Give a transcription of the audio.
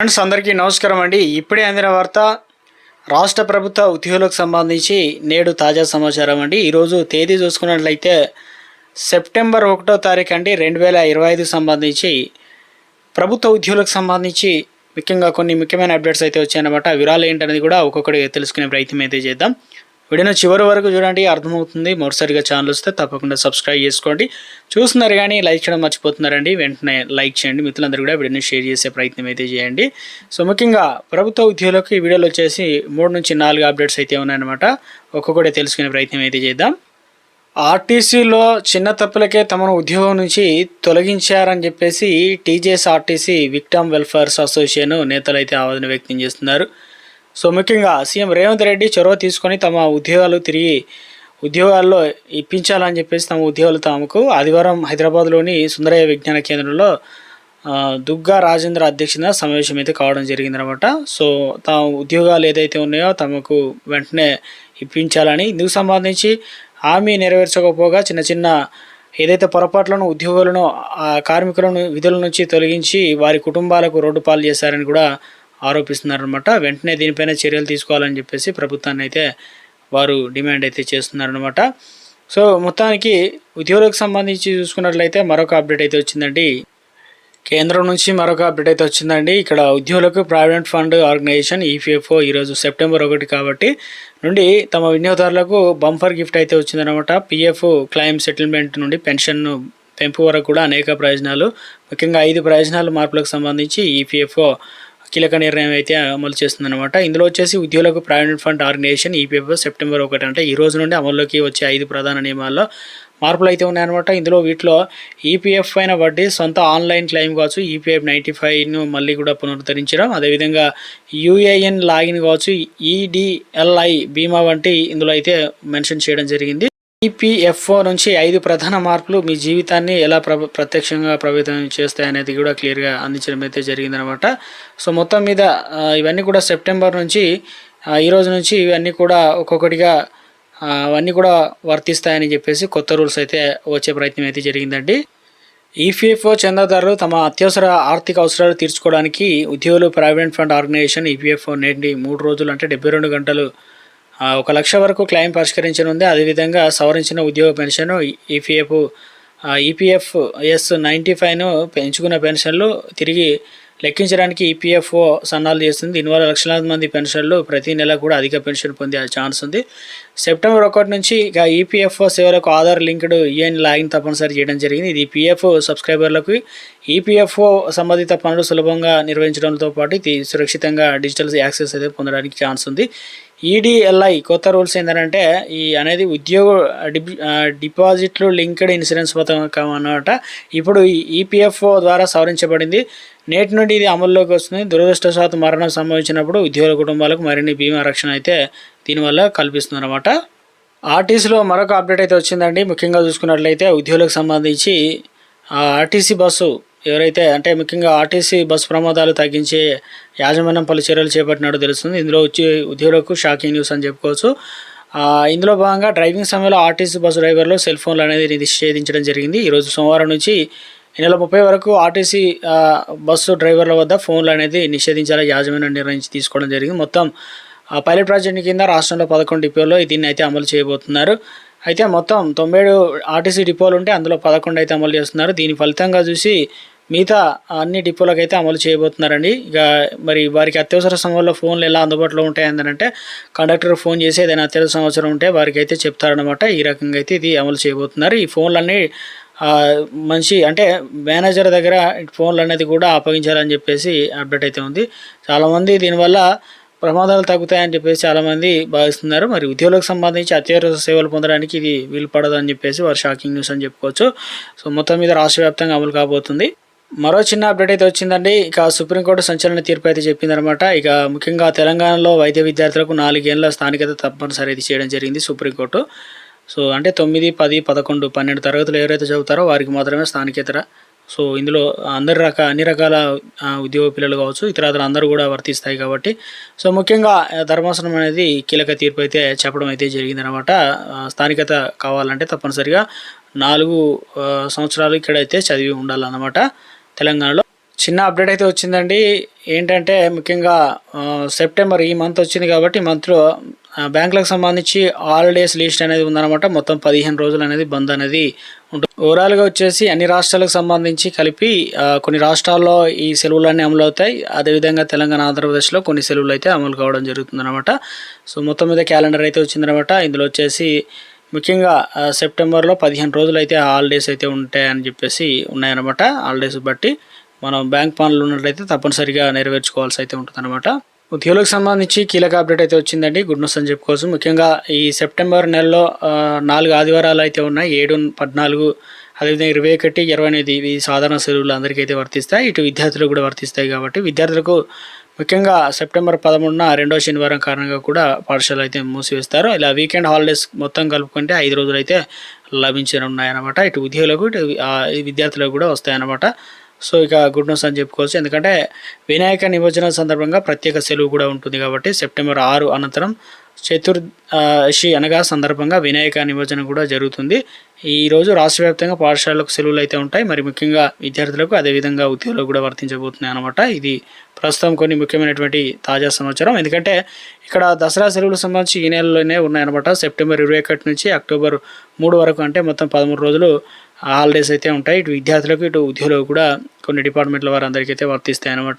Friends అందరికీ నమస్కారం అండి. ఇప్పుడే అందిన వార్త రాష్ట్ర ప్రభుత్వ ఉద్యోగులకు సంబంధించి నేడు తాజా సమాచారం అండి. ఈరోజు తేదీ చూసుకున్నట్లయితే సెప్టెంబర్ ఒకటో తారీఖు అండి రెండు వేల ఇరవై ఐదు సంబంధించి ప్రభుత్వ ఉద్యోగులకు సంబంధించి ముఖ్యంగా కొన్ని ముఖ్యమైన అప్డేట్స్ అయితే వచ్చాయన్నమాట. ఆ వివరాలు ఏంటనేది కూడా ఒక్కొక్కటి తెలుసుకునే ప్రయత్నం అయితే చేద్దాం. వీడియోను చివరి వరకు చూడండి అర్థమవుతుంది. మరోసారిగా ఛానల్ వస్తే తప్పకుండా సబ్స్క్రైబ్ చేసుకోండి. చూస్తున్నారు కానీ లైక్ చేయడం మర్చిపోతున్నారండి. వెంటనే లైక్ చేయండి. మిత్రులందరూ కూడా వీడియోని షేర్ చేసే ప్రయత్నం అయితే చేయండి. సో ముఖ్యంగా ప్రభుత్వ ఉద్యోగులకు ఈ వీడియోలో వచ్చేసి మూడు నుంచి నాలుగు అప్డేట్స్ అయితే ఉన్నాయన్నమాట. ఒక్కొక్కటి తెలుసుకునే ప్రయత్నం అయితే చేద్దాం. ఆర్టీసీలో చిన్న తప్పులకే తమను ఉద్యోగం నుంచి తొలగించారని చెప్పేసి TJS RTC victim welfares association నేతలు అయితే ఆవేదన వ్యక్తం చేస్తున్నారు. సో ముఖ్యంగా సీఎం రేవంత్ రెడ్డి చొరవ తీసుకొని తమ ఉద్యోగాలు తిరిగి ఉద్యోగాల్లో ఇప్పించాలని చెప్పేసి తమ ఉద్యోగాలు తాముకు ఆదివారం హైదరాబాద్లోని సుందరయ్య విజ్ఞాన కేంద్రంలో దుగ్గా రాజేంద్ర అధ్యక్షత సమావేశం అయితే కావడం జరిగిందనమాట. సో తమ ఉద్యోగాలు ఏదైతే ఉన్నాయో తమకు వెంటనే ఇప్పించాలని ఇందుకు సంబంధించి హామీ నెరవేర్చకపోగా చిన్న చిన్న ఏదైతే పొరపాట్లను ఉద్యోగులను కార్మికులను విధుల నుంచి తొలగించి వారి కుటుంబాలకు రోడ్డు పాలు చేశారని కూడా ఆరోపిస్తున్నారనమాట వెంటనే దీనిపైన చర్యలు తీసుకోవాలని చెప్పేసి ప్రభుత్వాన్ని అయితే వారు డిమాండ్ అయితే చేస్తున్నారనమాట సో మొత్తానికి ఉద్యోగులకు సంబంధించి చూసుకున్నట్లయితే మరొక అప్డేట్ అయితే వచ్చిందండి. కేంద్రం నుంచి మరొక అప్డేట్ అయితే వచ్చిందండి. ఇక్కడ ఉద్యోగులకు ప్రావిడెంట్ ఫండ్ ఆర్గనైజేషన్ ఈపీఎఫ్ఓ ఈరోజు సెప్టెంబర్ ఒకటి కాబట్టి నుండి తమ వినియోగదారులకు బంఫర్ గిఫ్ట్ అయితే వచ్చిందనమాట పిఎఫ్ క్లైమ్ సెటిల్మెంట్ నుండి పెన్షన్ పెంపు వరకు కూడా అనేక ప్రయోజనాలు. ముఖ్యంగా ఐదు ప్రయోజనాలు మార్పులకు సంబంధించి ఈపీఎఫ్ఓ కీలక నిర్ణయం అయితే అమలు చేస్తుందన్నమాట. ఇందులో వచ్చేసి ఉద్యోగులకు provident fund organisation EPF September ఒకటి అంటే ఈ రోజు నుండి అమల్లోకి వచ్చే ఐదు ప్రధాన నియమాల్లో మార్పులు అయితే ఉన్నాయన్నమాట. ఇందులో వీటిలో ఈపీఎఫ్ పైన వడ్డీ సొంత ఆన్లైన్ క్లెయిమ్ కావచ్చు ఈపీఎఫ్ నైంటీ ఫైవ్ను మళ్ళీ కూడా పునరుద్ధరించడం అదేవిధంగా యూఏఎన్ లాగిన్ కావచ్చు ఈడిఎల్ఐ బీమా వంటి ఇందులో అయితే మెన్షన్ చేయడం జరిగింది. ఈపీఎఫ్ఓ నుంచి ఐదు ప్రధాన మార్పులు మీ జీవితాన్ని ఎలా ప్రభ ప్రత్యక్షంగా ప్రభావితం చేస్తాయి అనేది కూడా క్లియర్గా అందించడం అయితే జరిగిందనమాట. సో మొత్తం మీద ఇవన్నీ కూడా సెప్టెంబర్ నుంచి ఈరోజు ఈ రోజు నుంచి ఇవన్నీ కూడా ఒక్కొక్కటిగా అవన్నీ కూడా వర్తిస్తాయని చెప్పేసి కొత్త రూల్స్ అయితే వచ్చే ప్రయత్నం అయితే జరిగిందండి. ఈపీఎఫ్ఓ చందాదారులు తమ అత్యవసర ఆర్థిక అవసరాలు తీర్చుకోవడానికి ఉద్యోగులు ప్రావిడెంట్ ఫండ్ ఆర్గనైజేషన్ ఈపీఎఫ్ఓ నేటి మూడు రోజులు అంటే డెబ్బై రెండు గంటలు ఒక లక్ష వరకు క్లెయిమ్ పరిష్కరించనుంది. అదేవిధంగా సవరించిన ఉద్యోగ pension EPF EPF S ninety ఫైవ్ను పెంచుకున్న పెన్షన్లు తిరిగి లెక్కించడానికి ఈపీఎఫ్ఓ సన్నాలు చేస్తుంది. దీనివల్ల లక్షలాది మంది పెన్షన్లు ప్రతి నెల కూడా అధిక పెన్షన్ పొందే ఛాన్స్ ఉంది. సెప్టెంబర్ ఒకటి నుంచి ఇక ఈపీఎఫ్ఓ సేవలకు ఆధార్ లింక్డ్ ఈఎన్ లాగిన్ తప్పనిసరి చేయడం జరిగింది. ఇది పిఎఫ్ సబ్స్క్రైబర్లకు ఈపీఎఫ్ఓ సంబంధిత పనులు సులభంగా నిర్వహించడంతో పాటు ఇది సురక్షితంగా డిజిటల్ యాక్సెస్ అయితే పొందడానికి ఛాన్స్ ఉంది. ఈడిఎల్ఐ కొత్త రూల్స్ ఏంటంటే ఈ అనేది ఉద్యోగ డిపాజిట్లు లింక్డ్ ఇన్సూరెన్స్ పథకం అన్నమాట. ఇప్పుడు ఈపీఎఫ్ఓ ద్వారా సవరించబడింది. నేటి నుండి ఇది అమల్లోకి వస్తుంది. దురదృష్టవశాత్తు మరణం సంభవించినప్పుడు ఉద్యోగుల కుటుంబాలకు మరిన్ని బీమా రక్షణ అయితే దీనివల్ల కల్పిస్తుంది అనమాట ఆర్టీసీలో మరొక అప్డేట్ అయితే వచ్చిందండి. ముఖ్యంగా చూసుకున్నట్లయితే ఉద్యోగులకు సంబంధించి ఆర్టీసీ బస్సు ఎవరైతే అంటే ముఖ్యంగా ఆర్టీసీ బస్సు ప్రమాదాలు తగ్గించే యాజమాన్యం పలు చర్యలు చేపట్టినట్టు తెలుస్తుంది. ఇందులో వచ్చి ఉద్యోగులకు షాకింగ్ న్యూస్ అని చెప్పుకోవచ్చు. ఇందులో భాగంగా డ్రైవింగ్ సమయంలో ఆర్టీసీ బస్సు డ్రైవర్లు సెల్ ఫోన్లు అనేది నిషేధించడం జరిగింది. ఈరోజు సోమవారం నుంచి ఈ నెల ముప్పై వరకు ఆర్టీసీ బస్సు డ్రైవర్ల వద్ద ఫోన్లు అనేది నిషేధించాలని యాజమాన్యం నిర్ణయించి తీసుకోవడం జరిగింది. మొత్తం పైలట్ ప్రాజెక్ట్ కింద రాష్ట్రంలో పదకొండు డిపోల్లో దీన్ని అయితే అమలు చేయబోతున్నారు. అయితే మొత్తం తొంభై ఏడు ఆర్టీసీ డిపోలు ఉంటే అందులో పదకొండు అయితే అమలు చేస్తున్నారు. దీని ఫలితంగా చూసి మిగతా అన్ని డిపోలకు అయితే అమలు చేయబోతున్నారండి. ఇక మరి వారికి అత్యవసర సమయంలో ఫోన్లు ఎలా అందుబాటులో ఉంటాయందంటే కండక్టర్ ఫోన్ చేసి ఏదైనా అత్యవసర సంవత్సరం ఉంటే వారికి అయితే చెప్తారనమాట ఈ రకంగా అయితే ఇది అమలు చేయబోతున్నారు. ఈ ఫోన్లన్నీ మంచి అంటే మేనేజర్ దగ్గర ఫోన్లు అనేది కూడా అప్పగించాలని చెప్పేసి అప్డేట్ అయితే ఉంది. చాలామంది దీనివల్ల ప్రమాదాలు తగ్గుతాయని చెప్పేసి చాలామంది భావిస్తున్నారు. మరి ఉద్యోగులకు సంబంధించి అత్యవసర సేవలు పొందడానికి ఇది వీలు పడదని చెప్పేసి వారు షాకింగ్ న్యూస్ అని చెప్పుకోవచ్చు. సో మొత్తం మీద రాష్ట్ర వ్యాప్తంగా అమలు కాబోతుంది. మరో చిన్న అప్డేట్ అయితే వచ్చిందండి. ఇక సుప్రీంకోర్టు సంచలన తీర్పు అయితే చెప్పిందనమాట. ఇక ముఖ్యంగా తెలంగాణలో వైద్య విద్యార్థులకు నాలుగేళ్ళ స్థానికత తప్పనిసరి అయితే చేయడం జరిగింది సుప్రీంకోర్టు. సో అంటే తొమ్మిది పది పదకొండు పన్నెండు తరగతులు ఎవరైతే చదువుతారో వారికి మాత్రమే స్థానికేతర సో ఇందులో అందరి రక అన్ని రకాల ఉద్యోగ పిల్లలు కావచ్చు ఇతరాతరు అందరూ కూడా వర్తిస్తాయి కాబట్టి. సో ముఖ్యంగా ధర్మాసనం అనేది కీలక తీర్పు అయితే చెప్పడం అయితే జరిగిందనమాట స్థానికత కావాలంటే తప్పనిసరిగా నాలుగు సంవత్సరాలు ఇక్కడైతే చదివి ఉండాలన్నమాట తెలంగాణలో. చిన్న అప్డేట్ అయితే వచ్చిందండి. ఏంటంటే ముఖ్యంగా సెప్టెంబర్ ఈ మంత్ వచ్చింది కాబట్టి మంత్లో బ్యాంకులకు సంబంధించి హాలిడేస్ లిస్ట్ అనేది ఉందన్నమాట. మొత్తం పదిహేను రోజులు అనేది బంద్ అనేది ఉంటుంది ఓవరాల్గా వచ్చేసి అన్ని రాష్ట్రాలకు సంబంధించి కలిపి కొన్ని రాష్ట్రాల్లో ఈ సెలవులన్నీ అమలు అవుతాయి అదేవిధంగా తెలంగాణ ఆంధ్రప్రదేశ్లో కొన్ని సెలవులు అయితే అమలు కావడం జరుగుతుందన్నమాట. సో మొత్తం మీద క్యాలెండర్ అయితే వచ్చిందనమాట ఇందులో వచ్చేసి ముఖ్యంగా సెప్టెంబర్లో పదిహేను రోజులు అయితే హాలిడేస్ అయితే ఉంటాయని చెప్పేసి ఉన్నాయన్నమాట. హాలిడేస్ బట్టి మనం బ్యాంక్ పనులు ఉన్నట్లయితే తప్పనిసరిగా నెరవేర్చుకోవాల్సి అయితే ఉంటుందన్నమాట. ఉద్యోగులకు సంబంధించి కీలక అప్డేట్ అయితే వచ్చిందండి. గుడ్ న్యూస్ అని చెప్పుకోవచ్చు. ముఖ్యంగా ఈ సెప్టెంబర్ నెలలో నాలుగు ఆదివారాలు అయితే ఉన్నాయి. ఏడు పద్నాలుగు అదేవిధంగా ఇరవై ఒకటి ఇరవై ఎనిమిది ఇవి సాధారణ సెలవులు అందరికీ అయితే వర్తిస్తాయి. ఇటు విద్యార్థులకు కూడా వర్తిస్తాయి కాబట్టి విద్యార్థులకు ముఖ్యంగా సెప్టెంబర్ పదమూడున రెండో శనివారం కారణంగా కూడా పాఠశాలలు అయితే మూసివేస్తారు. ఇలా వీకెండ్ హాలిడేస్ మొత్తం కలుపుకుంటే ఐదు రోజులు అయితే లభించనున్నాయన్నమాట. ఇటు ఉద్యోగులకు ఇటు విద్యార్థులకు కూడా వస్తాయన్నమాట. సో ఇక గుడ్ న్యూస్ అని చెప్పుకోవచ్చు. ఎందుకంటే వినాయక నిమజ్జనం సందర్భంగా ప్రత్యేక సెలవు కూడా ఉంటుంది కాబట్టి సెప్టెంబర్ ఆరు అనంతరం చతుర్దశి అనగా సందర్భంగా వినాయక నిమజ్జనం కూడా జరుగుతుంది. ఈరోజు రాష్ట్ర వ్యాప్తంగా పాఠశాలలకు సెలవులు అయితే ఉంటాయి. మరి ముఖ్యంగా విద్యార్థులకు అదేవిధంగా ఉద్యోగులకు కూడా వర్తించబోతున్నాయి అనమాట ఇది ప్రస్తుతం కొన్ని ముఖ్యమైనటువంటి తాజా సమాచారం. ఎందుకంటే ఇక్కడ దసరా సెలవులకు సంబంధించి ఈ నెలలోనే ఉన్నాయన్నమాట. సెప్టెంబర్ ఇరవై ఒకటి నుంచి అక్టోబర్ మూడు వరకు అంటే మొత్తం పదమూడు రోజులు హాలిడేస్ అయితే ఉంటాయి. ఇటు విద్యార్థులకు ఇటు ఉద్యోగులకు కూడా కొన్ని డిపార్ట్మెంట్ల వారందరికీ అయితే వర్తిస్తాయి అనమాట